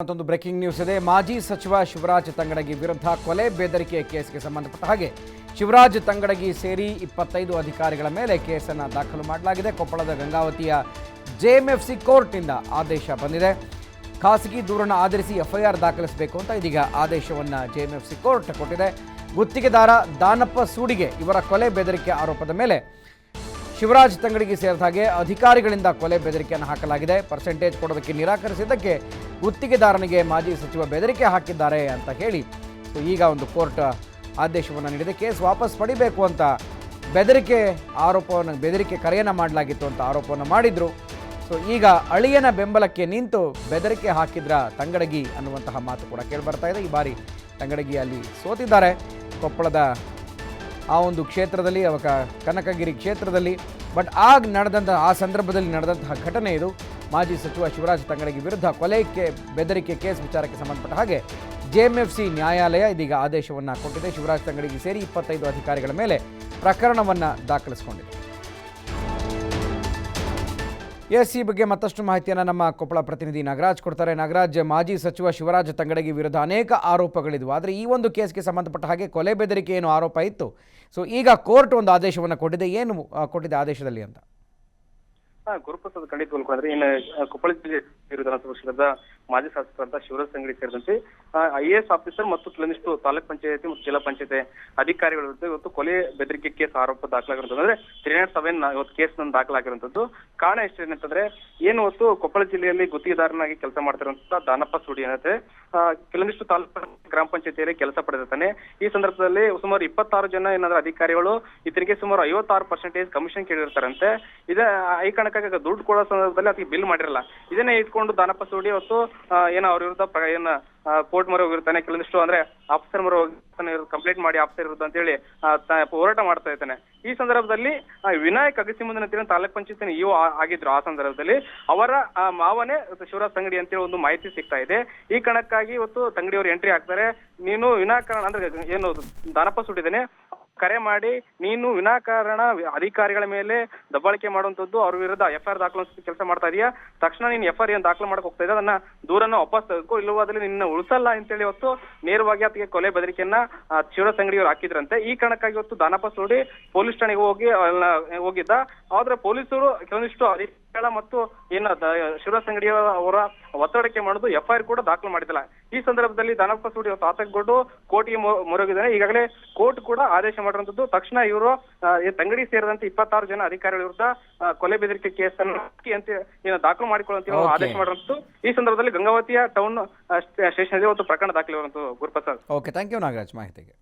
ಮತ್ತೊಂದು breaking news ಇದೆ. ಮಾಜಿ ಸಚಿವ ಶಿವರಾಜ್ ತಂಗಡಗಿ ವಿರುದ್ಧ ಕೊಲೆ, ಬೆದರಿಕೆ ಕೇಸ್ಗೆ ಸಂಬಂಧಪಟ್ಟ ಹಾಗೆ ಶಿವರಾಜ್ ತಂಗಡಗಿ ಸೇರಿ ಇಪ್ಪತ್ತೈದು ಅಧಿಕಾರಿಗಳ ಮೇಲೆ ಕೇಸನ್ನು ದಾಖಲು ಮಾಡಲಾಗಿದೆ. ಕೊಪ್ಪಳದ ಗಂಗಾವತಿಯ ಜೆಎಂಎಫ್ಸಿ ಕೋರ್ಟ್ನಿಂದ ಆದೇಶ ಬಂದಿದೆ. ಖಾಸಗಿ ದೂರನ್ನು ಆಧರಿಸಿ ಎಫ್ಐಆರ್ ದಾಖಲಿಸಬೇಕು ಅಂತ ಇದೀಗ ಆದೇಶವನ್ನು ಜೆಎಂಎಫ್ಸಿ ಕೋರ್ಟ್ ಕೊಟ್ಟಿದೆ. ಗುತ್ತಿಗೆದಾರ ದಾನಪ್ಪ ಸೂಡಿಗೆ ಇವರ ಕೊಲೆ, ಬೆದರಿಕೆ ಆರೋಪದ ಮೇಲೆ ಶಿವರಾಜ್ ತಂಗಡಿಗೆ ಸೇರಿದ ಹಾಗೆ ಅಧಿಕಾರಿಗಳಿಂದ ಕೊಲೆ, ಬೆದರಿಕೆಯನ್ನು ಹಾಕಲಾಗಿದೆ. ಪರ್ಸೆಂಟೇಜ್ ಕೊಡೋದಕ್ಕೆ ನಿರಾಕರಿಸಿದ್ದಕ್ಕೆ ಗುತ್ತಿಗೆದಾರನಿಗೆ ಮಾಜಿ ಸಚಿವ ಬೆದರಿಕೆ ಹಾಕಿದ್ದಾರೆ ಅಂತ ಹೇಳಿ. ಸೊ, ಈಗ ಒಂದು ಕೋರ್ಟ್ ಆದೇಶವನ್ನು ನೀಡಿದೆ ಕೇಸ್ ವಾಪಸ್ ಪಡಿಬೇಕು ಅಂತ ಬೆದರಿಕೆ ಆರೋಪವನ್ನು, ಬೆದರಿಕೆ ಕರೆಯನ್ನು ಮಾಡಲಾಗಿತ್ತು ಅಂತ ಆರೋಪವನ್ನು ಮಾಡಿದ್ರು. ಸೊ, ಈಗ ಅಳಿಯನ ಬೆಂಬಲಕ್ಕೆ ನಿಂತು ಬೆದರಿಕೆ ಹಾಕಿದ್ರ ತಂಗಡಗಿ ಅನ್ನುವಂತಹ ಮಾತು ಕೂಡ ಕೇಳಿಬರ್ತಾ ಇದೆ. ಈ ಬಾರಿ ತಂಗಡಗಿ ಅಲ್ಲಿ ಸೋತಿದ್ದಾರೆ. ಕೊಪ್ಪಳದ ಆ ಒಂದು ಕ್ಷೇತ್ರದಲ್ಲಿ ಅವಾಗ ಕನಕಗಿರಿ ಕ್ಷೇತ್ರದಲ್ಲಿ. ಬಟ್ ಆಗ ನಡೆದಂತಹ ಆ ಸಂದರ್ಭದಲ್ಲಿ ನಡೆದಂತಹ ಘಟನೆ ಇದು. ಮಾಜಿ ಸಚಿವ ಶಿವರಾಜ್ ತಂಗಡಗಿ ವಿರುದ್ಧ ಕೊಲೆಗೆ ಬೆದರಿಕೆ ಕೇಸ್ ವಿಚಾರಕ್ಕೆ ಸಂಬಂಧಪಟ್ಟ ಹಾಗೆ ಜೆಎಂಎಫ್ಸಿ ನ್ಯಾಯಾಲಯ ಇದೀಗ ಆದೇಶವನ್ನು ಕೊಟ್ಟಿದೆ. ಶಿವರಾಜ್ ತಂಗಡಿಗೆ ಸೇರಿ ಇಪ್ಪತ್ತೈದು ಅಧಿಕಾರಿಗಳ ಮೇಲೆ ಪ್ರಕರಣವನ್ನು ದಾಖಲಿಸಿಕೊಂಡಿದೆ. ಎಸ್ ಈ ಬಗ್ಗೆ ಮತ್ತಷ್ಟು ಮಾಹಿತಿಯನ್ನು ನಮ್ಮ ಕೊಪ್ಪಳ ಪ್ರತಿನಿಧಿ ನಾಗರಾಜ್ ಕೊಡ್ತಾರೆ. ನಾಗರಾಜ್, ಮಾಜಿ ಸಚಿವ ಶಿವರಾಜ್ ತಂಗಡಗಿ ವಿರುದ್ಧ ಅನೇಕ ಆರೋಪಗಳಿದ್ವು. ಆದರೆ ಈ ಒಂದು ಕೇಸ್ಗೆ ಸಂಬಂಧಪಟ್ಟ ಹಾಗೆ ಕೊಲೆ ಬೆದರಿಕೆ ಏನು ಆರೋಪ ಇತ್ತು. ಸೊ ಈಗ ಕೋರ್ಟ್ ಒಂದು ಆದೇಶವನ್ನು ಕೊಟ್ಟಿದೆ. ಏನು ಕೊಟ್ಟಿದೆ ಆದೇಶದಲ್ಲಿ ಅಂತ? ಗುರುಪ್ರಸಾದ್ ಖಂಡಿತ ಉಳ್ಕೊಂಡ್ರೆ ಇನ್ನು ಕೊಪ್ಪಳ ಜಿಲ್ಲೆ ವಿಧಾನಸಭಾ ಕ್ಷೇತ್ರದ ಮಾಜಿ ಶಾಸಕರಂತ ಶಿವರಾಜ್ ಸಂಗಡಿ ಸೇರಿದಂತೆ ಐ ಎ ಎಸ್ ಆಫೀಸರ್ ಮತ್ತು ಕೆಲವೊಂದಿಷ್ಟು ತಾಲೂಕ್ ಪಂಚಾಯತಿ ಮತ್ತು ಜಿಲ್ಲಾ ಪಂಚಾಯತಿ ಅಧಿಕಾರಿಗಳ ವಿರುದ್ಧ ಇವತ್ತು ಕೊಲೆ ಬೆದರಿಕೆ ಕೇಸ್ ಆರೋಪ ದಾಖಲಾಗಿರುವಂತದ್ದು. ಅಂದ್ರೆ ತ್ರೀ ಸೆವೆನ್ ಇವತ್ತು ಕೇಸ್ ದಾಖಲಾಗಿರುವಂತದ್ದು. ಕಾರಣ ಎಷ್ಟು ಏನಂತಂದ್ರೆ, ಏನು ಇವತ್ತು ಕೊಪ್ಪಳ ಜಿಲ್ಲೆಯಲ್ಲಿ ಗುತ್ತಿಗೆದಾರನಾಗಿ ಕೆಲಸ ಮಾಡ್ತಿರುವಂತ ದಾನಪ್ಪ ಸುಡಿ ಏನಂತೆ ಕೆಲವೊಂದಿಷ್ಟು ತಾಲೂಕು ಗ್ರಾಮ ಪಂಚಾಯತಿಯಲ್ಲಿ ಕೆಲಸ ಪಡೆದಿರ್ತಾನೆ. ಈ ಸಂದರ್ಭದಲ್ಲಿ ಸುಮಾರು ಇಪ್ಪತ್ತಾರು ಜನ ಏನಾದ್ರೂ ಅಧಿಕಾರಿಗಳು ಇತರಿಗೆ ಸುಮಾರು ಐವತ್ತಾರು ಪರ್ಸೆಂಟೇಜ್ ಕಮಿಷನ್ ಕೇಳಿರ್ತಾರಂತೆ. ಇದ ಈ ಕಾರಣಕ್ಕಾಗಿ ದುಡ್ಡು ಕೊಡೋ ಸಂದರ್ಭದಲ್ಲಿ ಅದಕ್ಕೆ ಬಿಲ್ ಮಾಡಿರಲ್ಲ. ಇದನ್ನೇ ಇಟ್ಕೊಂಡು ದಾನಪ್ಪ ಸೋಡಿ ಅವತ್ತು ಏನೋ ಅವ್ರ ವಿರುದ್ಧ ಕೋರ್ಟ್ ಮೊರೆ ಹೋಗಿರ್ತಾನೆ. ಕೆಲವೊಂದಿಷ್ಟು ಅಂದ್ರೆ ಆಫೀಸರ್ ಮೊರೆ ಹೋಗಿರ್ತಾನೆ ಕಂಪ್ಲೇಂಟ್ ಮಾಡಿ ಆಫೀಸರ್ ವಿರುದ್ಧ ಅಂತ ಹೇಳಿ ಹೋರಾಟ ಮಾಡ್ತಾ ಇದ್ದಾನೆ. ಈ ಸಂದರ್ಭದಲ್ಲಿ ಆ, ವಿನಾಯಕ್ ಅಗಸಿಮುಂದನ ತಾಲೂಕ್ ಪಂಚಾಯತ್ ಇಒ ಆಗಿದ್ರು ಆ ಸಂದರ್ಭದಲ್ಲಿ. ಅವರ ಆ, ಮಾವನೇ ಶಿವರಾಜ್ ತಂಗಡಿ ಅಂತೇಳಿ ಒಂದು ಮಾಹಿತಿ ಸಿಗ್ತಾ ಇದೆ. ಈ ಕಾರಣಕ್ಕಾಗಿ ಇವತ್ತು ತಂಗಡಿ ಅವರು ಎಂಟ್ರಿ ಹಾಕ್ತಾರೆ. ನೀನು ವಿನಾಯಕ ಅಂದ್ರೆ ಏನು ದಾನಪ್ಪ ಸುಟ್ಟಿದ್ದೇನೆ ಕರೆ ಮಾಡಿ, ನೀನು ವಿನಾಕಾರಣ ಅಧಿಕಾರಿಗಳ ಮೇಲೆ ದಬ್ಬಾಳಿಕೆ ಮಾಡುವಂತದ್ದು ಅವ್ರ ವಿರುದ್ಧ ಎಫ್ ಆರ್ ದಾಖಲಿಸೋ ಕೆಲಸ ಮಾಡ್ತಾ ಇದೀಯಾ? ತಕ್ಷಣ ನೀನು ಎಫ್ ಐ ಆರ್ ಏನ್ ದಾಖಲು ಮಾಡಕ್ ಹೋಗ್ತಾ ಇದೆ ಅದನ್ನ ದೂರನ್ನ ವಾಪಸ್ ತೆಗೆದುಕೋ ಇಲ್ಲವಾದ್ರೆ ನಿನ್ನ ಉಳಿಸಲ್ಲ ಅಂತೇಳಿ ಇವತ್ತು ನೇರವಾಗಿ ಆತಗೆ ಕೊಲೆ ಬೆದರಿಕೆಯನ್ನ ಚಿರ ಸಂಗಡಿಯವರು ಹಾಕಿದ್ರಂತೆ. ಈ ಕಾರಣಕ್ಕಾಗಿ ಇವತ್ತು ದಾನಪ್ಪ ಸೋಡಿ ಪೊಲೀಸ್ ಠಾಣೆಗೆ ಹೋಗಿ ಹೋಗಿದ್ದ. ಆದ್ರೆ ಪೊಲೀಸರು ಕೆಲವೊಂದಿಷ್ಟು ಮತ್ತು ಏನ ಶಿವರಾಜ್ ಅವರ ಒತ್ತಡಕ್ಕೆ ಮಾಡುದು ಎಫ್ ಐ ಕೂಡ ದಾಖಲು ಮಾಡಿದಿಲ್ಲ ಈ ಸಂದರ್ಭದಲ್ಲಿ ದಾನಪ್ಪ ಸೂಡಿ ಆತಂಕಗೊಂಡು ಕೋರ್ಟ್ಗೆ ಮೊ- ಮೊರಗಿದ್ದಾನೆ ಈಗಾಗಲೇ ಕೋರ್ಟ್ ಕೂಡ ಆದೇಶ ಮಾಡಿರುವಂತದ್ದು. ತಕ್ಷಣ ಇವರು ಈ ತಂಗಡಿ ಸೇರಿದಂತೆ ಇಪ್ಪತ್ತಾರು ಜನ ಅಧಿಕಾರಿಗಳ ವಿರುದ್ಧ ಕೊಲೆ ಬೆದರಿಕೆ ಕೇಸ್ ಹಾಕಿ ಅಂತ ಏನು ದಾಖಲು ಮಾಡಿಕೊಳ್ಳುವಂತ. ಆದೇಶ ಮಾಡಿರುವಂತದ್ದು. ಈ ಸಂದರ್ಭದಲ್ಲಿ ಗಂಗಾವತಿಯ ಟೌನ್ ಸ್ಟೇಷನ್ ಒಂದು ಪ್ರಕರಣ ದಾಖಲಿರುವಂತದ್ದು Guruprasad. Okay thank you Nagaraj ಮಾಹಿತಿಗೆ.